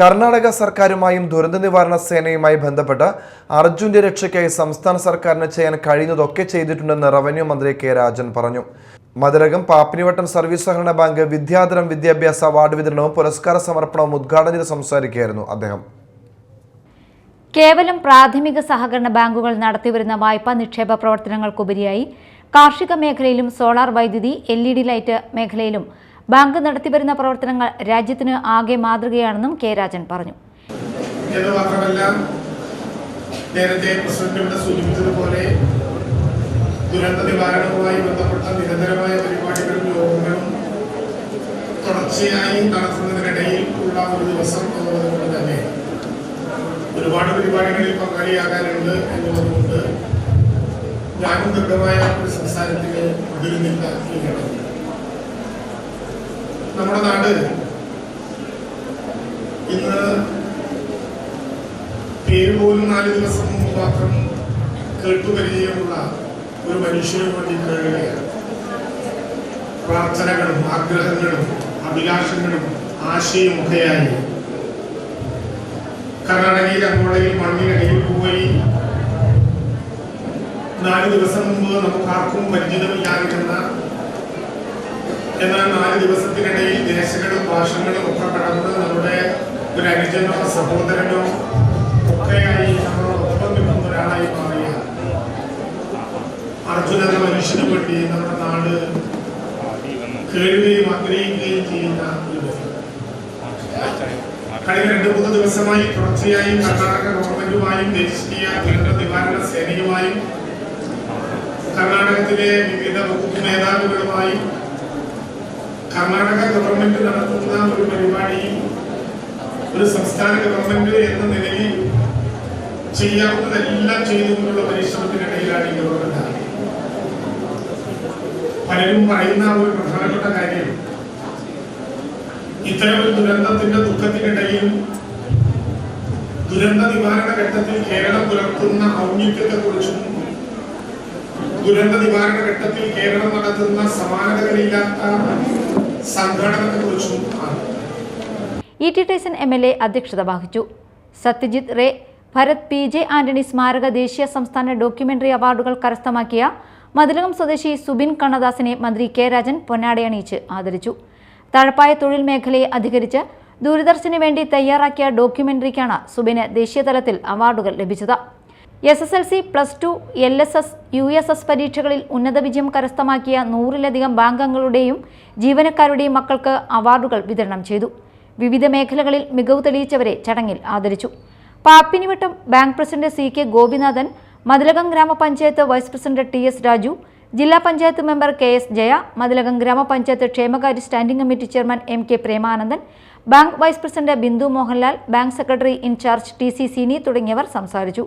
കർണാടക സർക്കാരുമായും ദുരന്ത നിവാരണ സേനയുമായി ബന്ധപ്പെട്ട് അർജുന്റെ രക്ഷയ്ക്കായി സംസ്ഥാന സർക്കാരിന് ചെയ്യാൻ കഴിയുന്നതൊക്കെ ചെയ്തിട്ടുണ്ടെന്ന് റവന്യൂ മന്ത്രി കെ രാജൻ പറഞ്ഞു. മതിലകം പാപ്പിനിവട്ടം സർവീസ് സഹകരണ ബാങ്ക് വിദ്യാധരം വിദ്യാഭ്യാസ അവാർഡ് വിതരണവും പുരസ്കാര സമർപ്പണവും ഉദ്ഘാടനം ചെയ്ത് സംസാരിക്കുകയായിരുന്നു അദ്ദേഹം. കേവലം പ്രാഥമിക സഹകരണ ബാങ്കുകൾ നടത്തിവരുന്ന വായ്പാ നിക്ഷേപ പ്രവർത്തനങ്ങൾക്കുപരിയായി കാർഷിക മേഖലയിലും സോളാർ വൈദ്യുതി എൽ ലൈറ്റ് മേഖലയിലും ബാങ്ക് നടത്തിവരുന്ന പ്രവർത്തനങ്ങൾ രാജ്യത്തിന് ആകെ മാതൃകയാണെന്നും കെ രാജൻ പറഞ്ഞു. നേരത്തെ പ്രസിഡന്റ് ഇവിടെ സൂചിപ്പിച്ചതുപോലെ ദുരന്ത നിവാരണവുമായി ബന്ധപ്പെട്ട നിരന്തരമായ പരിപാടികളും യോഗങ്ങളും തുടർച്ചയായി നടത്തുന്നതിനിടയിൽ ഉള്ള ഒരു ദിവസം എന്നുള്ളതുകൊണ്ട് തന്നെ ഒരുപാട് പരിപാടികളിൽ പങ്കാളിയാകാനുണ്ട് എന്നുള്ളതുകൊണ്ട് ഞാനും ദൃഢമായ ഒരു സംസാരത്തിന് മുതിരുന്നില്ല ഈ നമ്മുടെ നാട് ഇന്ന് പേര് പോലും നാല് ദിവസം മുമ്പ് മാത്രം കേട്ടുപരിചയമുള്ള ഒരു മനുഷ്യന് വേണ്ടി കഴിയുകയാണ് പ്രാർത്ഥനകളും ആഗ്രഹങ്ങളും അഭിലാഷങ്ങളും ആശയുമൊക്കെയായി കർണാടകയിലെ അങ്ങോളയിൽ മണ്ണിനടിയിൽ പോയി നാല് ദിവസം മുമ്പ് നമുക്ക് ആർക്കും പരിചിതമില്ലാതിരുന്ന എന്നാൽ നാല് ദിവസത്തിനിടയിൽ ദേശങ്ങളും ഭാഷകളും ഒക്കെ കടന്ന് നമ്മുടെ ഒരു അനുജനോ സഹോദരനോ ഒക്കെയായി നമ്മളോടൊപ്പം നിൽക്കുന്ന ഒരാളായി മാറിയ അർജുന എന്ന മനുഷ്യന് വേണ്ടി നമ്മുടെ നാട് കേൾക്കുകയും ആഗ്രഹിക്കുകയും ചെയ്യുന്ന കഴിഞ്ഞ രണ്ടു മൂന്ന് ദിവസമായി തുടർച്ചയായി കർണാടക ഗവൺമെന്റുമായും ദേശീയ ദുരന്ത നിവാരണ സേനയുമായും കർണാടകത്തിലെ വിവിധ വകുപ്പ് മേധാവികളുമായും കർണാടക ഗവൺമെന്റ് നടത്തുന്ന ഒരു പരിപാടി ഒരു സംസ്ഥാന ഗവൺമെന്റ് എന്ന നിലയിൽ ചെയ്യാവുന്നതെല്ലാം ചെയ്തുകൊണ്ടുള്ള പരിശ്രമത്തിനിടയിലാണ് ഈ ഗവൺമെന്റ്. പലരും പറയുന്ന ഒരു പ്രധാനപ്പെട്ട കാര്യം ഇത്തരം ഒരു ദുരന്തത്തിന്റെ ദുഃഖത്തിനിടയിൽ ദുരന്ത നിവാരണ ഘട്ടത്തിൽ കേരളം പുലർത്തുന്ന ഔന്നിത്യത്തെ കുറിച്ചും ദുരന്ത നിവാരണ ഘട്ടത്തിൽ കേരളം നടത്തുന്ന സമാനതകളില്ലാത്ത സംഘടനകളെ കുറിച്ചും E T Tyson M L A അധ്യക്ഷത വഹിച്ചു. സത്യജിത് റേ ഭരത് പി ജെ ആന്റണി സ്മാരക ദേശീയ സംസ്ഥാന ഡോക്യുമെന്ററി അവാർഡുകൾ കരസ്ഥമാക്കിയ മതിലകം സ്വദേശി സുബിൻ കണ്ണദാസിനെ മന്ത്രി കെ രാജൻ പൊന്നാടയണിയിച്ച് ആദരിച്ചു. തഴപ്പായ തൊഴിൽ മേഖലയെ അധികരിച്ച് ദൂരദർശന് വേണ്ടി തയ്യാറാക്കിയ ഡോക്യുമെന്ററിക്കാണ് സുബിന് ദേശീയതലത്തിൽ അവാർഡുകൾ ലഭിച്ചത്. S S L C plus two L S S U S S പരീക്ഷകളിൽ ഉന്നത വിജയം കരസ്ഥമാക്കിയ നൂറിലധികം ബാങ്കംഗങ്ങളുടെയും ജീവനക്കാരുടെയും മക്കൾക്ക് അവാർഡുകൾ വിതരണം ചെയ്തു. വിവിധ മേഖലകളിൽ മികവ് തെളിയിച്ചവരെ ചടങ്ങിൽ ആദരിച്ചു. Pappinivattam bank president C K Gopinathan Mathilakam ഗ്രാമപഞ്ചായത്ത് vice president T S Raju ജില്ലാ panchayat member K S Jaya Mathilakam ഗ്രാമപഞ്ചായത്ത് ക്ഷേമകാര്യ standing committee chairman M K Premanandan bank vice president Bindu Mohanlal bank secretary in-charge T C Sini തുടങ്ങിയവർ സംസാരിച്ചു.